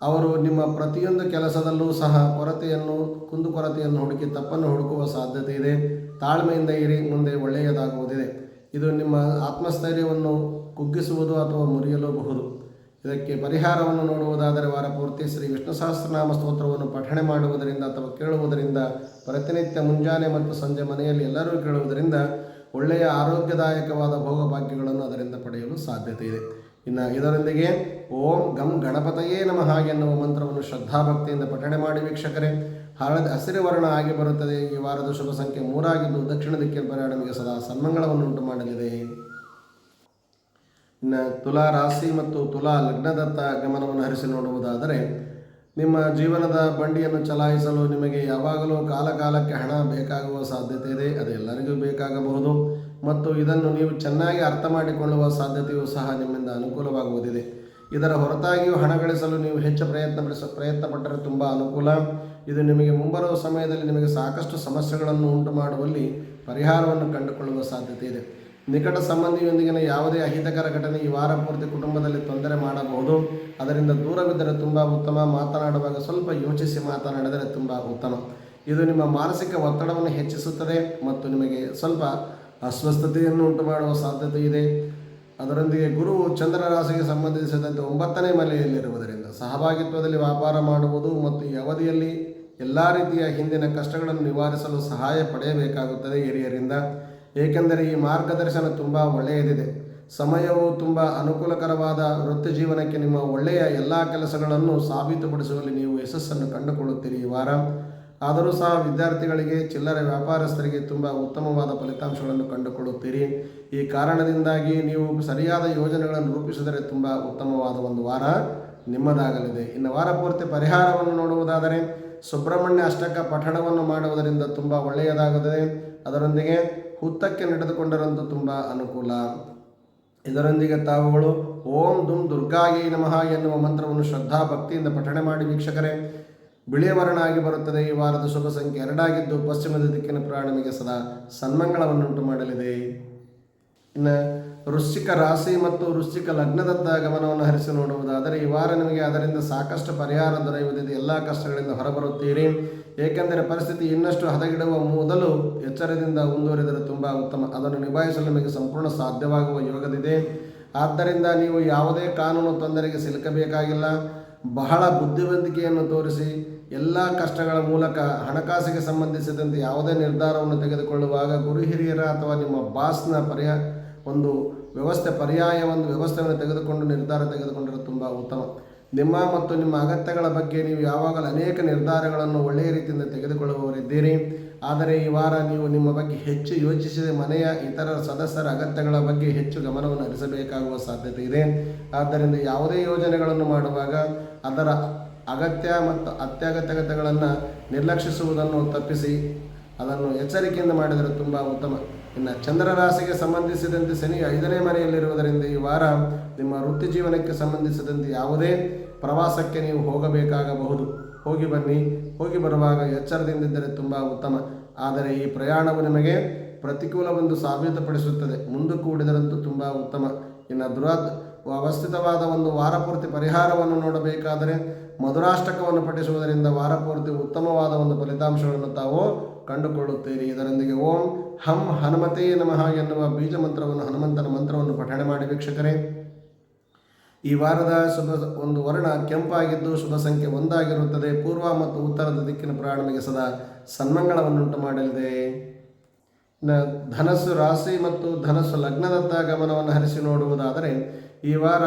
ಅವರು ನಿಮ್ಮ ಪ್ರತಿಯೊಂದು ಕೆಲಸದಲ್ಲೂ ಸಹ ಕೊರತೆಯನ್ನು ಕುಂದುಕೊರತೆಯನ್ನು ಹುಡುಕಿ ತಪ್ಪನ್ನು ಹುಡುಕುವ ಸಾಧ್ಯತೆ ಇದೆ. ತಾಳ್ಮೆಯಿಂದ ಇರಿ, ಮುಂದೆ ಒಳ್ಳೆಯದಾಗುವುದಿದೆ. ಇದು ನಿಮ್ಮ ಆತ್ಮಸ್ಥೈರ್ಯವನ್ನು ಕುಗ್ಗಿಸುವುದು ಅಥವಾ ಮುರಿಯಲೂಬಹುದು. ಇದಕ್ಕೆ ಪರಿಹಾರವನ್ನು ನೋಡುವುದಾದರೆ ವಾರ ಪೂರ್ತಿ ಶ್ರೀ ವಿಷ್ಣು ಸಹಸ್ರನಾಮ ಸ್ತೋತ್ರವನ್ನು ಪಠಣೆ ಮಾಡುವುದರಿಂದ ಅಥವಾ ಕೇಳುವುದರಿಂದ ಪ್ರತಿನಿತ್ಯ ಮುಂಜಾನೆ ಮತ್ತು ಸಂಜೆ ಮನೆಯಲ್ಲಿ ಎಲ್ಲರೂ ಕೇಳುವುದರಿಂದ ಒಳ್ಳೆಯ ಆರೋಗ್ಯದಾಯಕವಾದ ಭೋಗಭಾಗ್ಯಗಳನ್ನು ಅದರಿಂದ ಪಡೆಯಲು ಸಾಧ್ಯತೆ ಇದೆ. ಇನ್ನು ಇದರೊಂದಿಗೆ ಓಂ ಗಂ ಗಣಪತಯೇ ನಮಃ ಎನ್ನುವ ಮಂತ್ರವನ್ನು ಶ್ರದ್ಧಾಭಕ್ತಿಯಿಂದ ಪಠಣೆ ಮಾಡಿ ವೀಕ್ಷಕರೇ ಹಳದಿ ಹಸಿರು ವರ್ಣ ಆಗಿ ಬರುತ್ತದೆ. ಈ ವಾರದ ಶುಭ ಸಂಖ್ಯೆ ಮೂರಾಗಿದ್ದು ದಕ್ಷಿಣ ದಿಕ್ಕಿನ ಪ್ರಯಾಣ ಸದಾ ಸನ್ಮಂಗಳವನ್ನು ಉಂಟು ಮಾಡಲಿದೆ. ಇನ್ನು ತುಲಾ ರಾಶಿ ಮತ್ತು ತುಲಾ ಲಗ್ನದತ್ತ ಗಮನವನ್ನು ಹರಿಸಿ ನೋಡುವುದಾದರೆ, ನಿಮ್ಮ ಜೀವನದ ಬಂಡಿಯನ್ನು ಚಲಾಯಿಸಲು ನಿಮಗೆ ಯಾವಾಗಲೂ ಕಾಲಕಾಲಕ್ಕೆ ಹಣ ಬೇಕಾಗುವ ಸಾಧ್ಯತೆ ಇದೆ, ಅದು ಎಲ್ಲರಿಗೂ ಬೇಕಾಗಬಹುದು. ಮತ್ತು ಇದನ್ನು ನೀವು ಚೆನ್ನಾಗಿ ಅರ್ಥ ಮಾಡಿಕೊಳ್ಳುವ ಸಾಧ್ಯತೆಯೂ ಸಹ ನಿಮ್ಮಿಂದ ಅನುಕೂಲವಾಗುವುದಿದೆ. ಇದರ ಹೊರತಾಗಿಯೂ ಹಣ ಗಳಿಸಲು ನೀವು ಹೆಚ್ಚು ಪ್ರಯತ್ನ ಪಡಿಸ, ಪ್ರಯತ್ನ ಪಟ್ಟರೆ ತುಂಬ ಅನುಕೂಲ. ಇದು ನಿಮಗೆ ಮುಂಬರುವ ಸಮಯದಲ್ಲಿ ನಿಮಗೆ ಸಾಕಷ್ಟು ಸಮಸ್ಯೆಗಳನ್ನು ಉಂಟು ಮಾಡುವಲ್ಲಿ ಪರಿಹಾರವನ್ನು ಕಂಡುಕೊಳ್ಳುವ ಸಾಧ್ಯತೆ ಇದೆ. ನಿಕಟ ಸಂಬಂಧಿಯೊಂದಿಗಿನ ಯಾವುದೇ ಅಹಿತಕರ ಘಟನೆ ಈ ವಾರ ಪೂರ್ತಿ ಕುಟುಂಬದಲ್ಲಿ ತೊಂದರೆ ಮಾಡಬಹುದು. ಅದರಿಂದ ದೂರವಿದ್ದರೆ ತುಂಬ ಉತ್ತಮ. ಮಾತನಾಡುವಾಗ ಸ್ವಲ್ಪ ಯೋಚಿಸಿ ಮಾತನಾಡಿದರೆ ತುಂಬ ಉತ್ತಮ. ಇದು ನಿಮ್ಮ ಮಾನಸಿಕ ಒತ್ತಡವನ್ನು ಹೆಚ್ಚಿಸುತ್ತದೆ ಮತ್ತು ನಿಮಗೆ ಸ್ವಲ್ಪ ಅಸ್ವಸ್ಥತೆಯನ್ನು ಉಂಟು ಮಾಡುವ ಸಾಧ್ಯತೆ ಇದೆ. ಅದರೊಂದಿಗೆ ಗುರು ಚಂದ್ರ ರಾಶಿಗೆ ಸಂಬಂಧಿಸಿದಂತೆ ಒಂಬತ್ತನೇ ಮನೆಯಲ್ಲಿರುವುದರಿಂದ ಸಹಭಾಗಿತ್ವದಲ್ಲಿ ವ್ಯಾಪಾರ ಮಾಡುವುದು ಮತ್ತು ಈ ಅವಧಿಯಲ್ಲಿ ಎಲ್ಲ ರೀತಿಯ ಹಿಂದಿನ ಕಷ್ಟಗಳನ್ನು ನಿವಾರಿಸಲು ಸಹಾಯ ಪಡೆಯಬೇಕಾಗುತ್ತದೆ ಹಿರಿಯರಿಂದ. ಏಕೆಂದರೆ ಈ ಮಾರ್ಗದರ್ಶನ ತುಂಬ ಒಳ್ಳೆಯದಿದೆ. ಸಮಯವು ತುಂಬ ಅನುಕೂಲಕರವಾದ ವೃತ್ತಿ ಜೀವನಕ್ಕೆ ನಿಮ್ಮ ಒಳ್ಳೆಯ ಎಲ್ಲ ಕೆಲಸಗಳನ್ನು ಸಾಬೀತುಪಡಿಸುವಲ್ಲಿ ನೀವು ಯಶಸ್ಸನ್ನು ಕಂಡುಕೊಳ್ಳುತ್ತೀರಿ ಈ ವಾರ. ಆದರೂ ಸಹ ವಿದ್ಯಾರ್ಥಿಗಳಿಗೆ, ಚಿಲ್ಲರೆ ವ್ಯಾಪಾರಸ್ಥರಿಗೆ ತುಂಬ ಉತ್ತಮವಾದ ಫಲಿತಾಂಶಗಳನ್ನು ಕಂಡುಕೊಳ್ಳುತ್ತೀರಿ. ಈ ಕಾರಣದಿಂದಾಗಿ ನೀವು ಸರಿಯಾದ ಯೋಜನೆಗಳನ್ನು ರೂಪಿಸಿದರೆ ತುಂಬ ಉತ್ತಮವಾದ ಒಂದು ವಾರ ನಿಮ್ಮದಾಗಲಿದೆ. ಇನ್ನು ವಾರ ಪೂರ್ತಿ ಪರಿಹಾರವನ್ನು ನೋಡುವುದಾದರೆ, ಸುಬ್ರಹ್ಮಣ್ಯ ಅಷ್ಟಕ ಪಠಣವನ್ನು ಮಾಡುವುದರಿಂದ ತುಂಬ ಒಳ್ಳೆಯದಾಗುತ್ತದೆ. ಅದರೊಂದಿಗೆ ಹುತ್ತಕ್ಕೆ ನಡೆದುಕೊಂಡರಂತೂ ತುಂಬ ಅನುಕೂಲ. ಇದರೊಂದಿಗೆ ತಾವುಗಳು ಓಂ ದುಂ ದುರ್ಗಾಯಿ ನಮಃ ಎನ್ನುವ ಮಂತ್ರವನ್ನು ಶ್ರದ್ಧಾ ಭಕ್ತಿಯಿಂದ ಪಠಣೆ ಮಾಡಿ ವೀಕ್ಷಕರೇ, ಬಿಳಿಯ ವರ್ಣಾಗಿ ಬರುತ್ತದೆ. ಈ ವಾರದ ಶುಭ ಸಂಖ್ಯೆ ಎರಡಾಗಿದ್ದು ಪಶ್ಚಿಮದ ದಿಕ್ಕಿನ ಪ್ರಾಣಿಗೆ ಸದಾ ಸನ್ಮಂಗಳವನ್ನುಂಟು ಮಾಡಲಿದೆ. ಇನ್ನು ವೃಶ್ಚಿಕ ರಾಶಿ ಮತ್ತು ವೃಶ್ಚಿಕ ಲಗ್ನದತ್ತ ಗಮನವನ್ನು ಹರಿಸಿ ನೋಡುವುದಾದರೆ, ಈ ವಾರ ನಿಮಗೆ ಅದರಿಂದ ಸಾಕಷ್ಟು ಪರಿಹಾರ ದೊರೆಯುವುದಿದೆ ಎಲ್ಲ ಕಷ್ಟಗಳಿಂದ ಹೊರಬರುತ್ತೀರಿ. ಏಕೆಂದರೆ ಪರಿಸ್ಥಿತಿ ಇನ್ನಷ್ಟು ಹದಗೆಡುವ ಮೊದಲು ಎಚ್ಚರದಿಂದ ಮುಂದುವರಿದರೆ ತುಂಬ ಉತ್ತಮ. ಅದನ್ನು ನಿಭಾಯಿಸಲು ನಿಮಗೆ ಸಂಪೂರ್ಣ ಸಾಧ್ಯವಾಗುವ ಯೋಗದಿದೆ ಆದ್ದರಿಂದ ನೀವು ಯಾವುದೇ ಕಾನೂನು ತೊಂದರೆಗೆ ಸಿಲುಕಬೇಕಾಗಿಲ್ಲ. ಬಹಳ ಬುದ್ಧಿವಂತಿಕೆಯನ್ನು ತೋರಿಸಿ, ಎಲ್ಲ ಕಷ್ಟಗಳ ಮೂಲಕ ಹಣಕಾಸಿಗೆ ಸಂಬಂಧಿಸಿದಂತೆ ಯಾವುದೇ ನಿರ್ಧಾರವನ್ನು ತೆಗೆದುಕೊಳ್ಳುವಾಗ ಗುರು ಹಿರಿಯರ ಅಥವಾ ನಿಮ್ಮ ಬಾಸ್ನ ಪರ್ಯ, ಒಂದು ವ್ಯವಸ್ಥೆ ಪರ್ಯಾಯ, ಒಂದು ವ್ಯವಸ್ಥೆಯನ್ನು ತೆಗೆದುಕೊಂಡು ನಿರ್ಧಾರ ತೆಗೆದುಕೊಂಡರೆ ತುಂಬ ಉತ್ತಮ. ನಿಮ್ಮ ಮತ್ತು ನಿಮ್ಮ ಅಗತ್ಯಗಳ ಬಗ್ಗೆ ನೀವು ಯಾವಾಗಲೂ ಅನೇಕ ನಿರ್ಧಾರಗಳನ್ನು ಒಳ್ಳೆಯ ರೀತಿಯಿಂದ ತೆಗೆದುಕೊಳ್ಳುವವರಿದ್ದೀರಿ. ಆದರೆ ಈ ವಾರ ನೀವು ನಿಮ್ಮ ಬಗ್ಗೆ ಹೆಚ್ಚು ಯೋಚಿಸಿದ ಮನೆಯ ಇತರ ಸದಸ್ಯರ ಅಗತ್ಯಗಳ ಬಗ್ಗೆ ಹೆಚ್ಚು ಗಮನವನ್ನು ಹರಿಸಬೇಕಾಗುವ ಸಾಧ್ಯತೆ ಇದೆ. ಆದ್ದರಿಂದ ಯಾವುದೇ ಯೋಜನೆಗಳನ್ನು ಮಾಡುವಾಗ ಅದರ ಅಗತ್ಯ ಮತ್ತು ಅತ್ಯಗತ್ಯಗತ್ಯಗಳನ್ನು ನಿರ್ಲಕ್ಷಿಸುವುದನ್ನು ತಪ್ಪಿಸಿ, ಅದನ್ನು ಎಚ್ಚರಿಕೆಯಿಂದ ಮಾಡಿದರೆ ತುಂಬ ಉತ್ತಮ. ಇನ್ನು ಚಂದ್ರ ರಾಶಿಗೆ ಸಂಬಂಧಿಸಿದಂತೆ ಶನಿ ಐದನೇ ಮನೆಯಲ್ಲಿರುವುದರಿಂದ ಈ ವಾರ ನಿಮ್ಮ ವೃತ್ತಿ ಜೀವನಕ್ಕೆ ಸಂಬಂಧಿಸಿದಂತೆ ಯಾವುದೇ ಪ್ರವಾಸಕ್ಕೆ ನೀವು ಹೋಗಬೇಕಾಗಬಹುದು. ಹೋಗಿ ಬನ್ನಿ. ಹೋಗಿ ಬರುವಾಗ ಎಚ್ಚರದಿಂದಿದ್ದರೆ ತುಂಬ ಉತ್ತಮ. ಆದರೆ ಈ ಪ್ರಯಾಣವು ನಿಮಗೆ ಪ್ರತಿಕೂಲವೆಂದು ಸಾಬೀತುಪಡಿಸುತ್ತದೆ. ಮುಂದೆ ಕೂಡಿದರಂತೂ ತುಂಬ ಉತ್ತಮ. ಇನ್ನು ದುರಾದ್ ಅವಸ್ಥಿತವಾದ ಒಂದು ವಾರಪೂರ್ತಿ ಪರಿಹಾರವನ್ನು ನೋಡಬೇಕಾದರೆ ಮಧುರಾಷ್ಟಕವನ್ನು ಪಠಿಸುವುದರಿಂದ ವಾರಪೂರ್ತಿ ಉತ್ತಮವಾದ ಒಂದು ಫಲಿತಾಂಶಗಳನ್ನು ತಾವು ಕಂಡುಕೊಳ್ಳುತ್ತೀರಿ. ಇದರೊಂದಿಗೆ ಓಂ ಹಂ ಹನುಮತೇ ನಮಃ ಎನ್ನುವ ಬೀಜ ಮಂತ್ರವನ್ನು ಹನುಮಂತನ ಮಂತ್ರವನ್ನು ಪಠಣೆ ಮಾಡಿ ವೀಕ್ಷಕರೇ. ಈ ವಾರದ ಶುಭ ಒಂದು ವರ್ಣ ಕೆಂಪಾಗಿದ್ದು ಶುಭ ಸಂಖ್ಯೆ ಒಂದಾಗಿರುತ್ತದೆ. ಪೂರ್ವ ಮತ್ತು ಉತ್ತರದ ದಿಕ್ಕಿನ ಪ್ರಯಾಣಕ್ಕೆ ಸದಾ ಸನ್ಮಂಗಳವನ್ನುಂಟು ಮಾಡಲಿದೆ. ಧನಸ್ಸು ರಾಶಿ ಮತ್ತು ಧನಸ್ಸು ಲಗ್ನದತ್ತ ಗಮನವನ್ನು ಹರಿಸಿ ನೋಡುವುದಾದರೆ, ಈ ವಾರ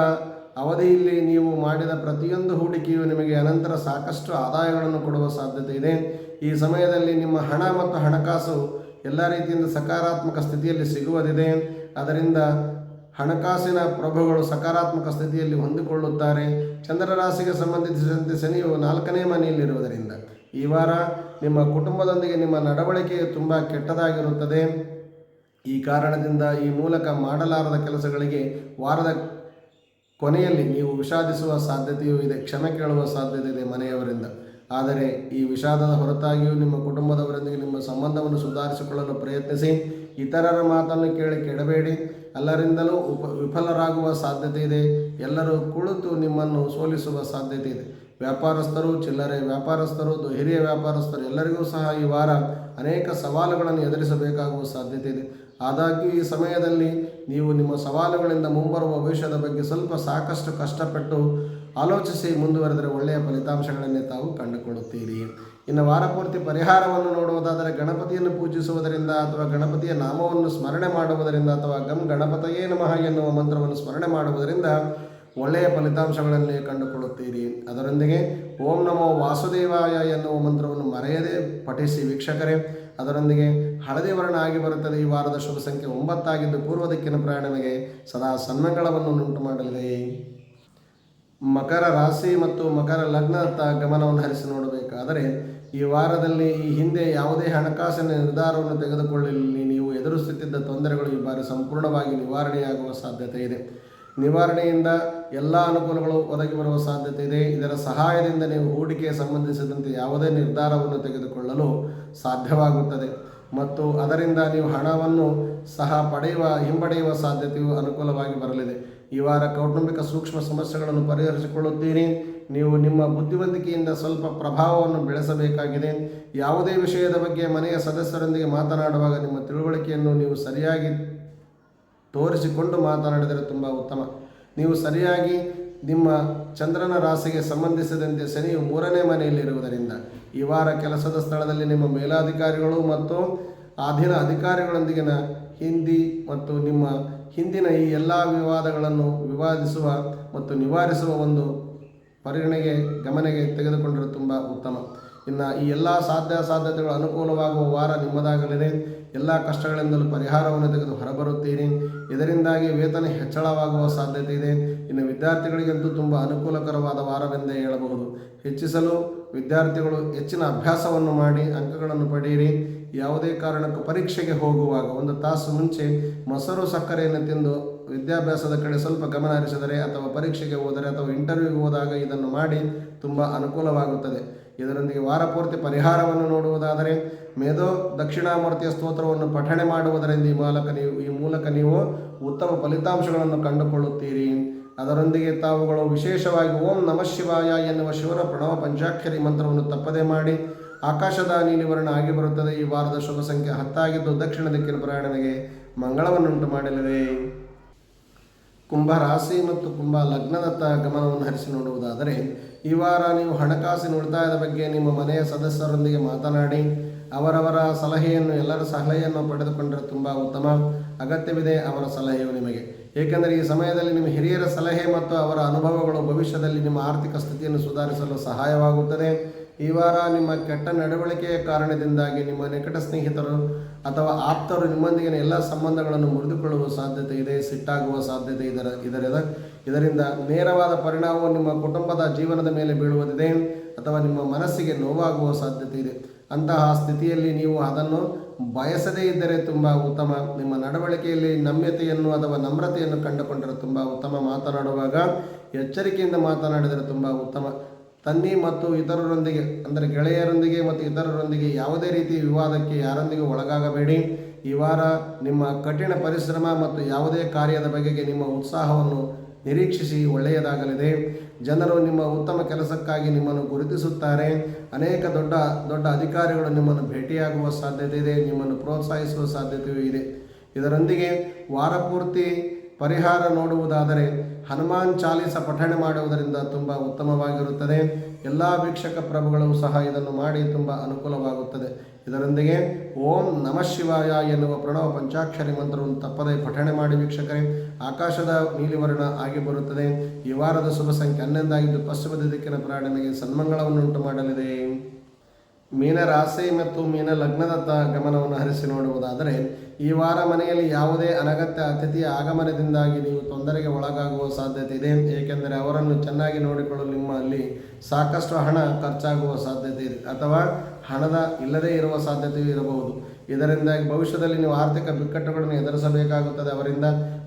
ಅವಧಿಯಲ್ಲಿ ನೀವು ಮಾಡಿದ ಪ್ರತಿಯೊಂದು ಹೂಡಿಕೆಯು ನಿಮಗೆ ಅನಂತರ ಸಾಕಷ್ಟು ಆದಾಯಗಳನ್ನು ಕೊಡುವ ಸಾಧ್ಯತೆ ಇದೆ. ಈ ಸಮಯದಲ್ಲಿ ನಿಮ್ಮ ಹಣ ಮತ್ತು ಹಣಕಾಸು ಎಲ್ಲ ರೀತಿಯಿಂದ ಸಕಾರಾತ್ಮಕ ಸ್ಥಿತಿಯಲ್ಲಿ ಸಿಗುವುದಿದೆ. ಅದರಿಂದ ಹಣಕಾಸಿನ ಪ್ರಭುಗಳು ಸಕಾರಾತ್ಮಕ ಸ್ಥಿತಿಯಲ್ಲಿ ಹೊಂದಿಕೊಳ್ಳುತ್ತಾರೆ. ಚಂದ್ರ ರಾಶಿಗೆ ಸಂಬಂಧಿಸಿದಂತೆ ಶನಿಯು ನಾಲ್ಕನೇ ಮನೆಯಲ್ಲಿರುವುದರಿಂದ ಈ ವಾರ ನಿಮ್ಮ ಕುಟುಂಬದೊಂದಿಗೆ ನಿಮ್ಮ ನಡವಳಿಕೆ ತುಂಬ ಕೆಟ್ಟದಾಗಿರುತ್ತದೆ. ಈ ಕಾರಣದಿಂದ ಈ ಮೂಲಕ ಮಾಡಲಾರದ ಕೆಲಸಗಳಿಗೆ ವಾರದ ಕೊನೆಯಲ್ಲಿ ನೀವು ವಿಷಾದಿಸುವ ಸಾಧ್ಯತೆಯೂ ಇದೆ, ಕ್ಷಮೆ ಕೇಳುವ ಸಾಧ್ಯತೆ ಇದೆ ಮನೆಯವರಿಂದ. ಆದರೆ ಈ ವಿಷಾದದ ಹೊರತಾಗಿಯೂ ನಿಮ್ಮ ಕುಟುಂಬದವರೊಂದಿಗೆ ನಿಮ್ಮ ಸಂಬಂಧವನ್ನು ಸುಧಾರಿಸಿಕೊಳ್ಳಲು ಪ್ರಯತ್ನಿಸಿ. ಇತರರ ಮಾತನ್ನು ಕೇಳಿ ಕೆಡಬೇಡಿ. ಎಲ್ಲರಿಂದಲೂ ಉಪ ವಿಫಲರಾಗುವ ಸಾಧ್ಯತೆ ಇದೆ. ಎಲ್ಲರೂ ಕುಳಿತು ನಿಮ್ಮನ್ನು ಸೋಲಿಸುವ ಸಾಧ್ಯತೆ ಇದೆ. ವ್ಯಾಪಾರಸ್ಥರು, ಚಿಲ್ಲರೆ ವ್ಯಾಪಾರಸ್ಥರು ಹಿರಿಯ ವ್ಯಾಪಾರಸ್ಥರು ಎಲ್ಲರಿಗೂ ಸಹ ಈ ವಾರ ಅನೇಕ ಸವಾಲುಗಳನ್ನು ಎದುರಿಸಬೇಕಾಗುವ ಸಾಧ್ಯತೆ ಇದೆ. ಆದಾಗ್ಯೂ ಈ ಸಮಯದಲ್ಲಿ ನೀವು ನಿಮ್ಮ ಸವಾಲುಗಳಿಂದ ಮುಂಬರುವ ಭವಿಷ್ಯದ ಬಗ್ಗೆ ಸ್ವಲ್ಪ ಸಾಕಷ್ಟು ಕಷ್ಟಪಟ್ಟು ಆಲೋಚಿಸಿ ಮುಂದುವರೆದರೆ ಒಳ್ಳೆಯ ಫಲಿತಾಂಶಗಳನ್ನೇ ತಾವು ಕಂಡುಕೊಳ್ಳುತ್ತೀರಿ. ಇನ್ನು ವಾರಪೂರ್ತಿ ಪರಿಹಾರವನ್ನು ನೋಡುವುದಾದರೆ ಗಣಪತಿಯನ್ನು ಪೂಜಿಸುವುದರಿಂದ ಅಥವಾ ಗಣಪತಿಯ ನಾಮವನ್ನು ಸ್ಮರಣೆ ಮಾಡುವುದರಿಂದ ಅಥವಾ ಗಮ್ ಗಣಪತಯೇ ನಮಃ ಎನ್ನುವ ಮಂತ್ರವನ್ನು ಸ್ಮರಣೆ ಮಾಡುವುದರಿಂದ ಒಳ್ಳೆಯ ಫಲಿತಾಂಶಗಳನ್ನೇ ಕಂಡುಕೊಳ್ಳುತ್ತೀರಿ. ಅದರೊಂದಿಗೆ ಓಂ ನಮೋ ವಾಸುದೇವಾಯ ಎನ್ನುವ ಮಂತ್ರವನ್ನು ಮರೆಯದೆ ಪಠಿಸಿ ವೀಕ್ಷಕರೇ, ಅದರೊಂದಿಗೆ ಹಳದಿ ವರ್ಣ ಆಗಿ ಬರುತ್ತದೆ. ಈ ವಾರದ ಶುಭ ಸಂಖ್ಯೆ ಒಂಬತ್ತಾಗಿದ್ದು ಪೂರ್ವ ದಿಕ್ಕಿನ ಪ್ರಯಾಣಿಗೆ ಸದಾ ಸನ್ಮಂಗಳವನ್ನು ಉಂಟು ಮಾಡಲಿದೆ. ಮಕರ ರಾಶಿ ಮತ್ತು ಮಕರ ಲಗ್ನದತ್ತ ಗಮನವನ್ನು ಹರಿಸಿ ನೋಡಬೇಕಾದರೆ, ಈ ವಾರದಲ್ಲಿ ಈ ಹಿಂದೆ ಯಾವುದೇ ಹಣಕಾಸಿನ ನಿರ್ಧಾರವನ್ನು ತೆಗೆದುಕೊಳ್ಳಲಿ, ನೀವು ಎದುರಿಸುತ್ತಿದ್ದ ತೊಂದರೆಗಳು ಈ ಬಾರಿ ಸಂಪೂರ್ಣವಾಗಿ ನಿವಾರಣೆಯಾಗುವ ಸಾಧ್ಯತೆ ಇದೆ. ನಿವಾರಣೆಯಿಂದ ಎಲ್ಲ ಅನುಕೂಲಗಳು ಒದಗಿ ಬರುವ ಸಾಧ್ಯತೆ ಇದೆ. ಇದರ ಸಹಾಯದಿಂದ ನೀವು ಹೂಡಿಕೆಗೆ ಸಂಬಂಧಿಸಿದಂತೆ ಯಾವುದೇ ನಿರ್ಧಾರವನ್ನು ತೆಗೆದುಕೊಳ್ಳಲು ಸಾಧ್ಯವಾಗುತ್ತದೆ. ಮತ್ತು ಅದರಿಂದ ನೀವು ಹಣವನ್ನು ಸಹ ಪಡೆಯುವ, ಹಿಂಪಡೆಯುವ ಸಾಧ್ಯತೆಯು ಅನುಕೂಲವಾಗಿ ಬರಲಿದೆ. ಈ ವಾರ ಕೌಟುಂಬಿಕ ಸೂಕ್ಷ್ಮ ಸಮಸ್ಯೆಗಳನ್ನು ಪರಿಹರಿಸಿಕೊಳ್ಳುತ್ತೀರಿ. ನೀವು ನಿಮ್ಮ ಬುದ್ಧಿವಂತಿಕೆಯಿಂದ ಸ್ವಲ್ಪ ಪ್ರಭಾವವನ್ನು ಬೆಳೆಸಬೇಕಾಗಿದೆ. ಯಾವುದೇ ವಿಷಯದ ಬಗ್ಗೆ ಮನೆಯ ಸದಸ್ಯರೊಂದಿಗೆ ಮಾತನಾಡುವಾಗ ನಿಮ್ಮ ತಿಳುವಳಿಕೆಯನ್ನು ನೀವು ಸರಿಯಾಗಿ ತೋರಿಸಿಕೊಂಡು ಮಾತನಾಡಿದರೆ ತುಂಬ ಉತ್ತಮ. ನೀವು ಸರಿಯಾಗಿ ನಿಮ್ಮ ಚಂದ್ರನ ರಾಶಿಗೆ ಸಂಬಂಧಿಸಿದಂತೆ ಶನಿಯು ಮೂರನೇ ಮನೆಯಲ್ಲಿರುವುದರಿಂದ ಈ ವಾರ ಕೆಲಸದ ಸ್ಥಳದಲ್ಲಿ ನಿಮ್ಮ ಮೇಲಾಧಿಕಾರಿಗಳು ಮತ್ತು ಅಧೀನ ಅಧಿಕಾರಿಗಳೊಂದಿಗಿನ ಹಿಂದಿ ಮತ್ತು ನಿಮ್ಮ ಹಿಂದಿನ ಈ ಎಲ್ಲ ವಿವಾದಗಳನ್ನು ವಿವಾದಿಸುವ ಮತ್ತು ನಿವಾರಿಸುವ ಒಂದು ಪರಿಗಣೆಗೆ, ಗಮನೆಗೆ ತೆಗೆದುಕೊಂಡರೆ ತುಂಬ ಉತ್ತಮ. ಇನ್ನು ಈ ಎಲ್ಲ ಸಾಧ್ಯ ಸಾಧ್ಯತೆಗಳು ಅನುಕೂಲವಾಗುವ ವಾರ ನಿಮ್ಮದಾಗಲಿದೆ. ಎಲ್ಲ ಕಷ್ಟಗಳಿಂದಲೂ ಪರಿಹಾರವನ್ನು ತೆಗೆದು ಹೊರಬರುತ್ತೀರಿ. ಇದರಿಂದಾಗಿ ವೇತನ ಹೆಚ್ಚಳವಾಗುವ ಸಾಧ್ಯತೆ ಇದೆ. ಇನ್ನು ವಿದ್ಯಾರ್ಥಿಗಳಿಗಂತೂ ತುಂಬ ಅನುಕೂಲಕರವಾದ ವಾರವೆಂದೇ ಹೇಳಬಹುದು. ಹೆಚ್ಚಿಸಲು ವಿದ್ಯಾರ್ಥಿಗಳು ಹೆಚ್ಚಿನ ಅಭ್ಯಾಸವನ್ನು ಮಾಡಿ ಅಂಕಗಳನ್ನು ಪಡೆಯಿರಿ. ಯಾವುದೇ ಕಾರಣಕ್ಕೂ ಪರೀಕ್ಷೆಗೆ ಹೋಗುವಾಗ ಒಂದು ತಾಸು ಮುಂಚೆ ಮೊಸರು ಸಕ್ಕರೆಯನ್ನು ತಿಂದು ವಿದ್ಯಾಭ್ಯಾಸದ ಕಡೆ ಸ್ವಲ್ಪ ಗಮನ ಹರಿಸಿದರೆ ಅಥವಾ ಪರೀಕ್ಷೆಗೆ ಹೋದರೆ ಅಥವಾ ಇಂಟರ್ವ್ಯೂಗೆ ಹೋದಾಗ ಇದನ್ನು ಮಾಡಿ ತುಂಬ ಅನುಕೂಲವಾಗುತ್ತದೆ. ಇದರೊಂದಿಗೆ ವಾರಪೂರ್ತಿ ಪರಿಹಾರವನ್ನು ನೋಡುವುದಾದರೆ ಮೇಧೋ ದಕ್ಷಿಣಾಮೂರ್ತಿಯ ಸ್ತೋತ್ರವನ್ನು ಪಠಣೆ ಮಾಡುವುದರಿಂದ ಈ ಮೂಲಕ ನೀವು, ಈ ಮೂಲಕ ನೀವು ಉತ್ತಮ ಫಲಿತಾಂಶಗಳನ್ನು ಕಂಡುಕೊಳ್ಳುತ್ತೀರಿ. ಅದರೊಂದಿಗೆ ತಾವುಗಳು ವಿಶೇಷವಾಗಿ ಓಂ ನಮಃ ಶಿವಾಯ ಎನ್ನುವ ಶಿವನ ಪ್ರಣವ ಪಂಚಾಕ್ಷರಿ ಮಂತ್ರವನ್ನು ತಪ್ಪದೇ ಮಾಡಿ ಆಕಾಶದ ನೀಲಿವರ್ಣ ಆಗಿ ಬರುತ್ತದೆ. ಈ ವಾರದ ಶುಭ ಸಂಖ್ಯೆ ಹತ್ತಾಗಿದ್ದು ದಕ್ಷಿಣ ದಿಕ್ಕಿನ ಪ್ರಯಾಣನಿಗೆ ಮಂಗಳವನ್ನುಂಟು ಮಾಡಲಿದೆ. ಕುಂಭ ರಾಶಿ ಮತ್ತು ಕುಂಭ ಲಗ್ನದತ್ತ ಗಮನವನ್ನು ಹರಿಸಿ ನೋಡುವುದಾದರೆ, ಈ ವಾರ ನೀವು ಹಣಕಾಸಿನ ಉಳಿತಾಯದ ಬಗ್ಗೆ ನಿಮ್ಮ ಮನೆಯ ಸದಸ್ಯರೊಂದಿಗೆ ಮಾತನಾಡಿ, ಅವರವರ ಸಲಹೆಯನ್ನು, ಎಲ್ಲರ ಸಲಹೆಯನ್ನು ಪಡೆದುಕೊಂಡರೆ ತುಂಬ ಉತ್ತಮ ಅಗತ್ಯವಿದೆ ಅವರ ಸಲಹೆಯು ನಿಮಗೆ. ಏಕೆಂದರೆ ಈ ಸಮಯದಲ್ಲಿ ನಿಮ್ಮ ಹಿರಿಯರ ಸಲಹೆ ಮತ್ತು ಅವರ ಅನುಭವಗಳು ಭವಿಷ್ಯದಲ್ಲಿ ನಿಮ್ಮ ಆರ್ಥಿಕ ಸ್ಥಿತಿಯನ್ನು ಸುಧಾರಿಸಲು ಸಹಾಯವಾಗುತ್ತದೆ. ಈ ವಾರ ನಿಮ್ಮ ಕೆಟ್ಟ ನಡವಳಿಕೆಯ ಕಾರಣದಿಂದಾಗಿ ನಿಮ್ಮ ನಿಕಟ ಸ್ನೇಹಿತರು ಅಥವಾ ಆಪ್ತರು ನಿಮ್ಮೊಂದಿಗಿನ ಎಲ್ಲ ಸಂಬಂಧಗಳನ್ನು ಮುರಿದುಕೊಳ್ಳುವ ಸಾಧ್ಯತೆ ಇದೆ, ಸಿಟ್ಟಾಗುವ ಸಾಧ್ಯತೆ ಇದರ ಇದರ ಇದರಿಂದ ನೇರವಾದ ಪರಿಣಾಮವು ನಿಮ್ಮ ಕುಟುಂಬದ ಜೀವನದ ಮೇಲೆ ಬೀಳುವುದಿದೆ ಅಥವಾ ನಿಮ್ಮ ಮನಸ್ಸಿಗೆ ನೋವಾಗುವ ಸಾಧ್ಯತೆ ಇದೆ. ಅಂತಹ ಸ್ಥಿತಿಯಲ್ಲಿ ನೀವು ಅದನ್ನು ಬಯಸದೇ ಇದ್ದರೆ ತುಂಬ ಉತ್ತಮ. ನಿಮ್ಮ ನಡವಳಿಕೆಯಲ್ಲಿ ನಮ್ಯತೆಯನ್ನು ಅಥವಾ ನಮ್ರತೆಯನ್ನು ಕಂಡುಕೊಂಡರೆ ತುಂಬ ಉತ್ತಮ. ಮಾತನಾಡುವಾಗ ಎಚ್ಚರಿಕೆಯಿಂದ ಮಾತನಾಡಿದರೆ ತುಂಬ ಉತ್ತಮ. ತನ್ನಿ ಮತ್ತು ಇತರರೊಂದಿಗೆ, ಅಂದರೆ ಗೆಳೆಯರೊಂದಿಗೆ ಮತ್ತು ಇತರರೊಂದಿಗೆ ಯಾವುದೇ ರೀತಿ ವಿವಾದಕ್ಕೆ ಯಾರೊಂದಿಗೆ ಒಳಗಾಗಬೇಡಿ. ಈ ವಾರ ನಿಮ್ಮ ಕಠಿಣ ಪರಿಶ್ರಮ ಮತ್ತು ಯಾವುದೇ ಕಾರ್ಯದ ಬಗೆಗೆ ನಿಮ್ಮ ಉತ್ಸಾಹವನ್ನು ನಿರೀಕ್ಷಿಸಿ ಒಳ್ಳೆಯದಾಗಲಿದೆ. ಜನರು ನಿಮ್ಮ ಉತ್ತಮ ಕೆಲಸಕ್ಕಾಗಿ ನಿಮ್ಮನ್ನು ಗುರುತಿಸುತ್ತಾರೆ. ಅನೇಕ ದೊಡ್ಡ ದೊಡ್ಡ ಅಧಿಕಾರಿಗಳು ನಿಮ್ಮನ್ನು ಭೇಟಿಯಾಗುವ ಸಾಧ್ಯತೆ ಇದೆ, ನಿಮ್ಮನ್ನು ಪ್ರೋತ್ಸಾಹಿಸುವ ಸಾಧ್ಯತೆಯೂ ಇದೆ. ಇದರೊಂದಿಗೆ ವಾರ ಪೂರ್ತಿ ಪರಿಹಾರ ನೋಡುವುದಾದರೆ ಹನುಮಾನ್ ಚಾಲೀಸ ಪಠಣೆ ಮಾಡುವುದರಿಂದ ತುಂಬ ಉತ್ತಮವಾಗಿರುತ್ತದೆ. ಎಲ್ಲ ವೀಕ್ಷಕ ಪ್ರಭುಗಳು ಸಹ ಇದನ್ನು ಮಾಡಿ ತುಂಬ ಅನುಕೂಲವಾಗುತ್ತದೆ. ಇದರೊಂದಿಗೆ ಓಂ ನಮಃ ಶಿವಾಯ ಎನ್ನುವ ಪ್ರಣವ ಪಂಚಾಕ್ಷರಿ ಮಂತ್ರವನ್ನು ತಪ್ಪದೇ ಪಠಣೆ ಮಾಡಿ ವೀಕ್ಷಕರೇ, ಆಕಾಶದ ನೀಲಿವರ್ಣ ಆಗಿ ಬರುತ್ತದೆ. ಈ ವಾರದ ಶುಭ ಸಂಖ್ಯೆ ಹನ್ನೊಂದಾಗಿದ್ದು ಪಶ್ಚಿಮ ದಿಕ್ಕಿನ ಪ್ರಾಣನಿಗೆ ಸನ್ಮಂಗಳವನ್ನುಂಟು ಮಾಡಲಿದೆ. ಮೀನ ರಾಶಿ ಮತ್ತು ಮೀನ ಲಗ್ನದತ್ತ ಗಮನವನ್ನು ಹರಿಸಿ ನೋಡುವುದಾದರೆ ಈ ವಾರ ಮನೆಯಲ್ಲಿ ಯಾವುದೇ ಅನಗತ್ಯ ಅತಿಥಿಯ ಆಗಮನದಿಂದಾಗಿ ನೀವು ತೊಂದರೆಗೆ ಒಳಗಾಗುವ ಸಾಧ್ಯತೆ ಇದೆ. ಏಕೆಂದರೆ ಅವರನ್ನು ಚೆನ್ನಾಗಿ ನೋಡಿಕೊಳ್ಳಲು ನಿಮ್ಮಲ್ಲಿ ಸಾಕಷ್ಟು ಹಣ ಖರ್ಚಾಗುವ ಸಾಧ್ಯತೆ ಇದೆ. ಅಥವಾ ಹಣದ ಇಲ್ಲದೇ ಇರುವ ಸಾಧ್ಯತೆಯೂ ಇರಬಹುದು. ಇದರಿಂದಾಗಿ ಭವಿಷ್ಯದಲ್ಲಿ ನೀವು ಆರ್ಥಿಕ ಬಿಕ್ಕಟ್ಟುಗಳನ್ನು ಎದುರಿಸಬೇಕಾಗುತ್ತದೆ. ಅವರಿಂದ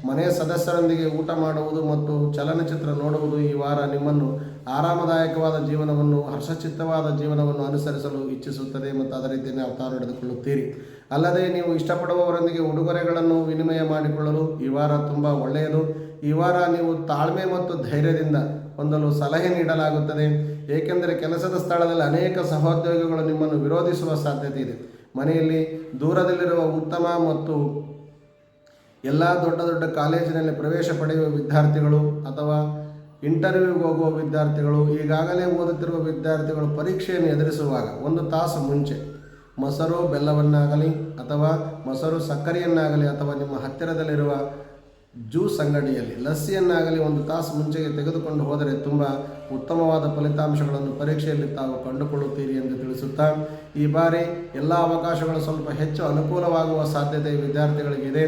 ಮನೆಯ ಸದಸ್ಯರೊಂದಿಗೆ ಊಟ ಮಾಡುವುದು ಮತ್ತು ಚಲನಚಿತ್ರ ನೋಡುವುದು ಈ ವಾರ ನಿಮ್ಮನ್ನು ಆರಾಮದಾಯಕವಾದ ಜೀವನವನ್ನು ಹರ್ಷಚಿತ್ತವಾದ ಜೀವನವನ್ನು ಅನುಸರಿಸಲು ಇಚ್ಛಿಸುತ್ತದೆ ಮತ್ತು ಅದರ ರೀತಿಯಲ್ಲಿ ನಾವು ತಾವು ನಡೆದುಕೊಳ್ಳುತ್ತೀರಿ ಅಲ್ಲದೆ ನೀವು ಇಷ್ಟಪಡುವವರೊಂದಿಗೆ ಉಡುಗೊರೆಗಳನ್ನು ವಿನಿಮಯ ಮಾಡಿಕೊಳ್ಳಲು ಈ ವಾರ ತುಂಬ ಒಳ್ಳೆಯದು. ಈ ವಾರ ನೀವು ತಾಳ್ಮೆ ಮತ್ತು ಧೈರ್ಯದಿಂದ ಹೊಂದಲು ಸಲಹೆ ನೀಡಲಾಗುತ್ತದೆ. ಏಕೆಂದರೆ ಕೆಲಸದ ಸ್ಥಳದಲ್ಲಿ ಅನೇಕ ಸಹೋದ್ಯೋಗಿಗಳು ನಿಮ್ಮನ್ನು ವಿರೋಧಿಸುವ ಸಾಧ್ಯತೆ ಇದೆ. ಮನೆಯಲ್ಲಿ ದೂರದಲ್ಲಿರುವ ಉತ್ತಮ ಮತ್ತು ಎಲ್ಲ ದೊಡ್ಡ ದೊಡ್ಡ ಕಾಲೇಜಿನಲ್ಲಿ ಪ್ರವೇಶ ಪಡೆಯುವ ವಿದ್ಯಾರ್ಥಿಗಳು ಅಥವಾ ಇಂಟರ್ವ್ಯೂಗೆ ಹೋಗುವ ವಿದ್ಯಾರ್ಥಿಗಳು, ಈಗಾಗಲೇ ಓದುತ್ತಿರುವ ವಿದ್ಯಾರ್ಥಿಗಳು ಪರೀಕ್ಷೆಯನ್ನು ಎದುರಿಸುವಾಗ ಒಂದು ತಾಸು ಮುಂಚೆ ಮೊಸರು ಬೆಲ್ಲವನ್ನಾಗಲಿ ಅಥವಾ ಮೊಸರು ಸಕ್ಕರೆಯನ್ನಾಗಲಿ ಅಥವಾ ನಿಮ್ಮ ಹತ್ತಿರದಲ್ಲಿರುವ ಜ್ಯೂಸ್ ಅಂಗಡಿಯಲ್ಲಿ ಲಸ್ಸಿಯನ್ನಾಗಲಿ ಒಂದು ತಾಸು ಮುಂಚೆಗೆ ತೆಗೆದುಕೊಂಡು ಹೋದರೆ ತುಂಬ ಉತ್ತಮವಾದ ಫಲಿತಾಂಶಗಳನ್ನು ಪರೀಕ್ಷೆಯಲ್ಲಿ ತಾವು ಕಂಡುಕೊಳ್ಳುತ್ತೀರಿ ಎಂದು ತಿಳಿಸುತ್ತಾ, ಈ ಬಾರಿ ಎಲ್ಲ ಅವಕಾಶಗಳು ಸ್ವಲ್ಪ ಹೆಚ್ಚು ಅನುಕೂಲವಾಗುವ ಸಾಧ್ಯತೆ ವಿದ್ಯಾರ್ಥಿಗಳಿಗಿದೆ.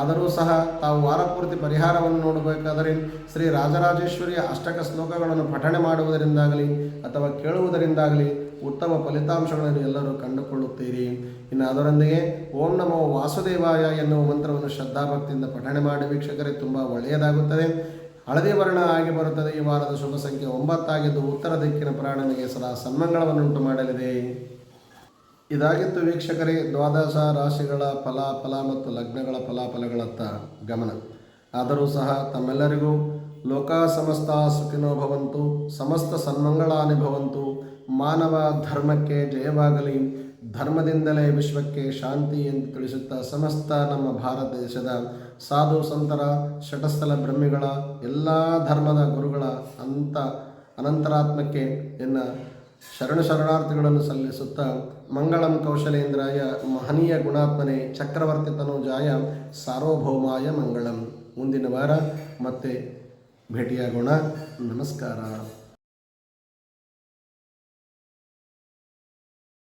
ಆದರೂ ಸಹ ತಾವು ವಾರಪೂರ್ತಿ ಪರಿಹಾರವನ್ನು ನೋಡಬೇಕಾದರೆ ಶ್ರೀ ರಾಜರಾಜೇಶ್ವರಿಯ ಅಷ್ಟಕ ಶ್ಲೋಕಗಳನ್ನು ಪಠಣೆ ಮಾಡುವುದರಿಂದಾಗಲಿ ಅಥವಾ ಕೇಳುವುದರಿಂದಾಗಲಿ ಉತ್ತಮ ಫಲಿತಾಂಶಗಳನ್ನು ಎಲ್ಲರೂ ಕಂಡುಕೊಳ್ಳುತ್ತೀರಿ. ಇನ್ನು ಅದರೊಂದಿಗೆ ಓಂ ನಮೋ ವಾಸುದೇವಾಯ ಎನ್ನುವ ಮಂತ್ರವನ್ನು ಶ್ರದ್ಧಾಭಕ್ತಿಯಿಂದ ಪಠಣೆ ಮಾಡಿ ವೀಕ್ಷಕರೇ, ತುಂಬ ಒಳ್ಳೆಯದಾಗುತ್ತದೆ. ಹಳದಿ ವರ್ಣ ಆಗಿ ಬರುತ್ತದೆ. ಈ ವಾರದ ಶುಭ ಸಂಖ್ಯೆ ಒಂಬತ್ತಾಗಿದ್ದು ಉತ್ತರ ದಿಕ್ಕಿನ ಪ್ರಾಣನಿಗೆ ಸದಾ ಸನ್ಮಂಗಳವನ್ನುಂಟು ಮಾಡಲಿದೆ. ಇದಾಗಿತ್ತು ವೀಕ್ಷಕರೇ, ದ್ವಾದಶ ರಾಶಿಗಳ ಫಲ ಫಲಾಫಲ ಮತ್ತು ಲಗ್ನಗಳ ಫಲಾಫಲಗಳತ್ತ ಗಮನ. ಆದರೂ ಸಹ ತಮ್ಮೆಲ್ಲರಿಗೂ ಲೋಕ ಸಮಸ್ತ ಸುಖಿನೋ ಭವಂತು, ಸಮಸ್ತ ಸನ್ಮಂಗಳಾನಿ ಭವಂತು ಮಾನವ ಧರ್ಮಕ್ಕೆ ಜಯವಾಗಲಿ, ಧರ್ಮದಿಂದಲೇ ವಿಶ್ವಕ್ಕೆ ಶಾಂತಿ ಎಂದು ತಿಳಿಸುತ್ತಾ ಸಮಸ್ತ ನಮ್ಮ ಭಾರತ ದೇಶದ ಸಾಧು ಸಂತರ ಶಟಸ್ಥಲ ಬ್ರಹ್ಮಿಗಳ, ಎಲ್ಲ ಧರ್ಮದ ಗುರುಗಳ ಅಂತ ಅನಂತರಾತ್ಮಕ್ಕೆ ಎನ್ನ ಶರಣ ಶರಣಾರ್ಥಿಗಳನ್ನು ಸಲ್ಲಿಸುತ್ತಾ ಮಂಗಳಂ ಕೌಶಲೇಂದ್ರಾಯ ಮಹನೀಯ ಗುಣಾತ್ಮನೆ ಚಕ್ರವರ್ತಿ ತನುಜಾಯ ಸಾರ್ವಭೌಮಾಯ ಮಂಗಳಂ. ಮುಂದಿನ ವಾರ ಮತ್ತೆ ಭೇಟಿಯಾಗೋಣ. ನಮಸ್ಕಾರ.